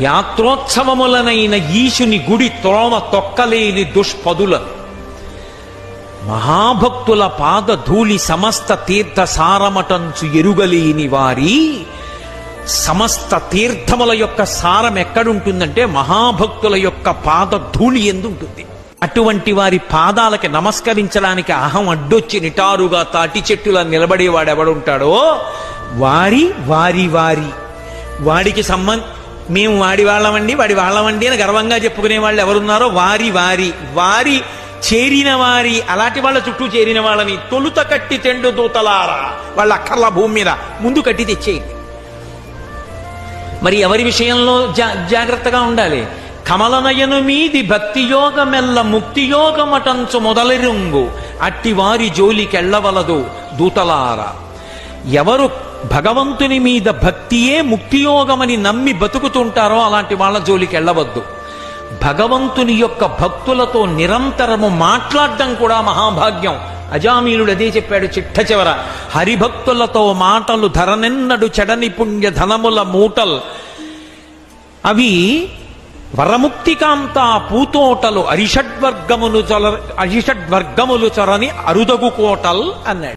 యాత్రోత్సవములనైన ఈశుని గుడి త్రోమ తొక్కలేని దుష్పదుల. మహాభక్తుల పాద ధూళి సమస్త తీర్థ సారమటంచు ఎరుగలేని వారి సమస్త తీర్థముల యొక్క సారం ఎక్కడుంటుందంటే మహాభక్తుల యొక్క పాద ధూళి ఎందుంటుంది. అటువంటి వారి పాదాలకి నమస్కరించడానికి అహం అడ్డొచ్చి నిటారుగా తాటి చెట్టులా నిలబడేవాడు ఎవడుంటాడో వారి వారి వారి. వాడికి సంబంధ మేము వాడి వాళ్ళమండి వాడి వాళ్ళమండి అని గర్వంగా చెప్పుకునే వాళ్ళు ఎవరున్నారో వారి వారి. వారి చేరిన వారి అలాంటి వాళ్ళ చుట్టూ చేరిన వాళ్ళని తొలుత కట్టి తెండు దూతలారా. వాళ్ళ అక్కర్ల భూమి మీద ముందు కట్టి తెచ్చేయండి. మరి ఎవరి విషయంలో జా జాగ్రత్తగా ఉండాలి? కమలనయను మీది భక్తి యోగమెల్ల ముక్తి యోగమటంచు రంగు అట్టి వారి జోలికెళ్ళవలదు దూతలారా. ఎవరు భగవంతుని మీద భక్తియే ముక్తియోగమని నమ్మి బతుకుతుంటారో అలాంటి వాళ్ళ జోలికి వెళ్ళవద్దు. భగవంతుని యొక్క భక్తులతో నిరంతరము మాట్లాడడం కూడా మహాభాగ్యం. అజామీనుడు అదే చెప్పాడు చిట్ట చివర. హరిభక్తులతో మాటలు ధరనెన్నడు చెడని పుణ్య ధనముల మూటల్. అవి వరముక్తికాంత పూతోటలు అరిషడ్వర్గములు చొల అరిషడ్వర్గములు చొరని అరుదగు కోటల్ అన్నాడు.